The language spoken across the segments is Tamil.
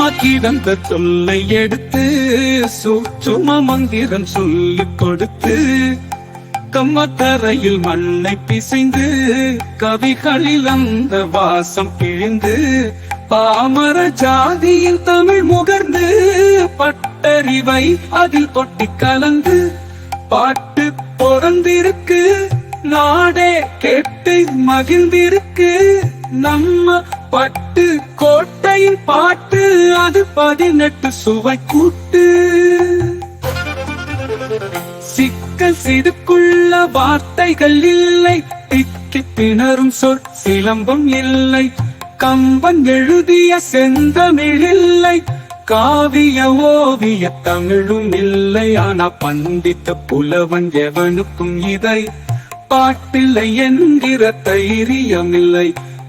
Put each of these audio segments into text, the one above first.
சும்மா கிடந்த சொல்லை எடுத்து சூட்சும மந்திரம் சொல்லி கொடுத்து கம்மத்தரையில் மண்ணை பிசைந்து கவிகளில் அந்த வாசம் பிழிந்து பாமர ஜாதியில் தமிழ் முகர்ந்து பட்டறிவை அதில் தொட்டி கலந்து பாட்டு பொறந்திருக்கு நாடே கேட்டு மகிழ்ந்திருக்கு நம்ம பட்டு கோட்டையின் பாட்டு அது பதினெட்டு சுவை கூட்டு. சிக்கல் சிடுக்குள்ள வார்த்தைகள் இல்லை திக்கி திணறும் சொற் சிலம்பம் இல்லை. கம்பன் எழுதிய செந்தமிழ் இல்லை காவிய ஓவிய தமிழும் இல்லை. ஆனா பண்டித்த புலவன் எவனுக்கும் இதை பாட்டில்லை என்கிற தைரியம் இல்லை.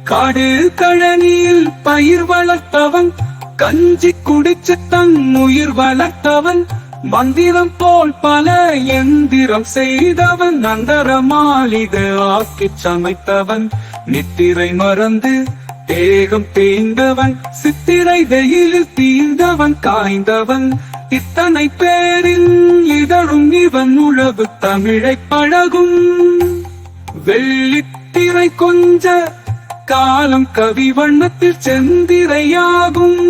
காடு கழனியில் பயிர் வளர்த்தவன் கஞ்சி குடிச்சு தன் உயிர் வளர்த்தவன் மந்திரம் போல் பல எந்திரம் செய்தவன் நந்தர மாளிகை ஆக்கி சமைத்தவன். நித்திரை மறந்து தேகம் தேய்ந்தவன் சித்திரை வெயிலில் தீர்ந்தவன் காய்ந்தவன். இத்தனை பேரில் இதழும் இவன் உழவு தமிழை பழகும். வெள்ளித்திரை கொஞ்ச காலம் கவி வண்ணத்தில் செந்திரையாகும்.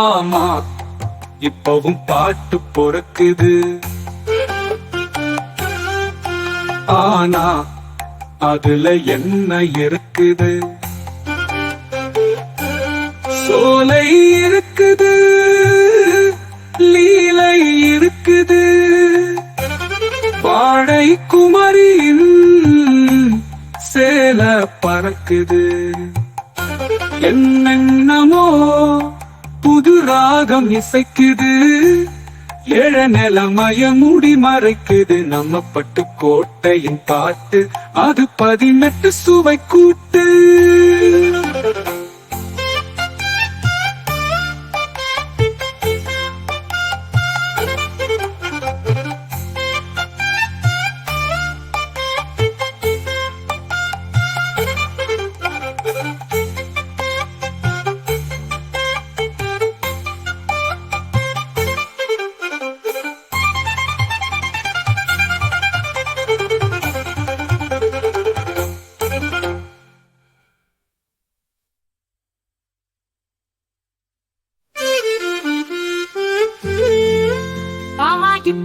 ஆமா இப்பவும் பாட்டு பொறக்குது. ஆனா அதுல என்ன இருக்குது? சோலை இருக்குது இது பாடை குமரியின் சேல பறக்குது. என்னென்னமோ புது ராகம் இசைக்குது. ஏழ நிலமய முடி மறைக்குது. நம்ம பட்டு கோட்டையின் பாட்டு அது பதினெட்டு சுவை கூட்டு.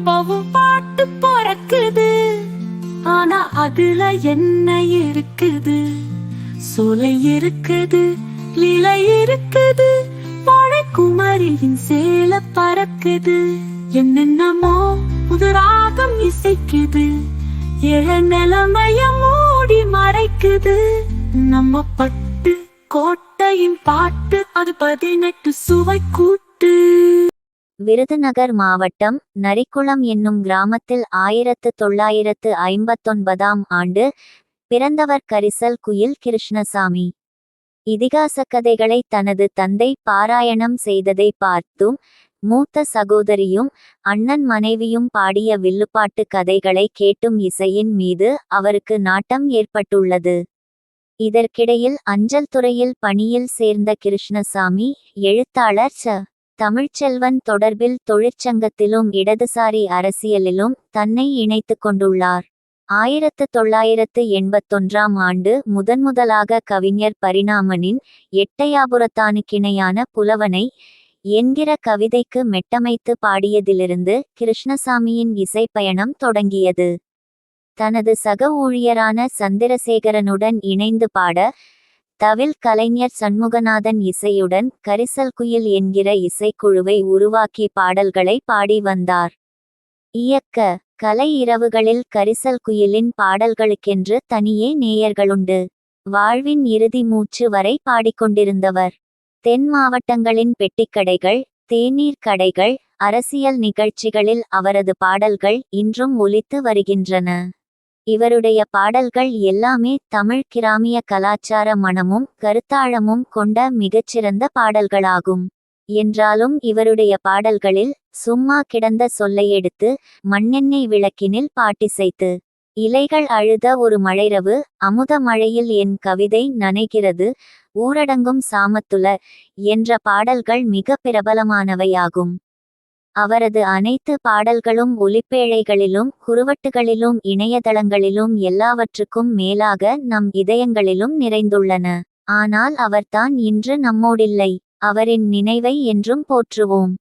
இப்பவும் பாட்டு பிறக்குது. ஆனா அதுல என்ன இருக்குது? சொலை இருக்குது லீலை இருக்குது. வாழை குமரியின் சேல பறக்குது. என்னென்னமோ புது ராகம் இசைக்குது. ஏழ நிலமய மூடி மறைக்குது. நம்ம பட்டு கோட்டையின் பாட்டு அது பதினெட்டு சுவை கூட்டு விருதுநகர் மாவட்டம் நரிக்குளம் என்னும் கிராமத்தில் ஆயிரத்து தொள்ளாயிரத்து ஐம்பத்தொன்பதாம் ஆண்டு பிறந்தவர் கரிசல் குயில் கிருஷ்ணசாமி. இதிகாச கதைகளை தனது தந்தை பாராயணம் செய்ததை பார்த்தும் மூத்த சகோதரியும் அண்ணன் மனைவியும் பாடிய வில்லுப்பாட்டு கதைகளை கேட்டும் இசையின் மீது அவருக்கு நாட்டம் ஏற்பட்டுள்ளது. இதற்கிடையில் அஞ்சல் துறையில் பணியில் சேர்ந்த கிருஷ்ணசாமி எழுத்தாளர் ச. தமிழ்ச்செல்வன் தொடர்பில் தொழிற்சங்கத்திலும் இடதுசாரி அரசியலிலும் தன்னை இணைத்துக் கொண்டுள்ளார். ஆயிரத்து தொள்ளாயிரத்து எண்பத்தொன்றாம் ஆண்டு முதன்முதலாக கவிஞர் பரிணாமனின் எட்டையாபுரத்தானுக்கிணையான புலவனை என்கிற கவிதைக்கு மெட்டமைத்து பாடியதிலிருந்து கிருஷ்ணசாமியின் இசைப்பயணம் தொடங்கியது. தனது சக ஊழியரான சந்திரசேகரனுடன் இணைந்து பாட தவில் கலைஞர் சண்முகநாதன் இசையுடன் கரிசல் குயில் என்கிற இசைக்குழுவை உருவாக்கி பாடல்களை பாடி வந்தார். இயக்க கலை இரவுகளில் கரிசல் குயிலின் பாடல்களுக்கென்று தனியே நேயர்களுண்டு. வாழ்வின் இறுதி மூச்சு வரை பாடிக்கொண்டிருந்தவர். தென் மாவட்டங்களின் பெட்டிக்கடைகள் தேநீர் கடைகள் அரசியல் நிகழ்ச்சிகளில் அவரது பாடல்கள் இன்றும் ஒலித்து வருகின்றன. இவருடைய பாடல்கள் எல்லாமே தமிழ் கிராமிய கலாச்சார மணமும் கருத்தாழமும் கொண்ட மிகச்சிறந்த பாடல்களாகும். என்றாலும் இவருடைய பாடல்களில் சும்மா கிடந்த சொல்லை எடுத்து மண்ணெண்ணெய் விளக்கினில் பாட்டிசைத்து இலைகள் அழுத ஒரு மழைரவு அமுத மழையில் என் கவிதை நனைகிறது ஊரடங்கும் சாமத்துல என்ற பாடல்கள் மிக பிரபலமானவையாகும். அவரது அனைத்து பாடல்களும் ஒலிப்பேழைகளிலும் குறுவட்டுகளிலும் இணையதளங்களிலும் எல்லாவற்றுக்கும் மேலாக நம் இதயங்களிலும் நிறைந்துள்ளன. ஆனால் அவர்தான் இன்று நம்மோடில்லை. அவரின் நினைவை என்றும் போற்றுவோம்.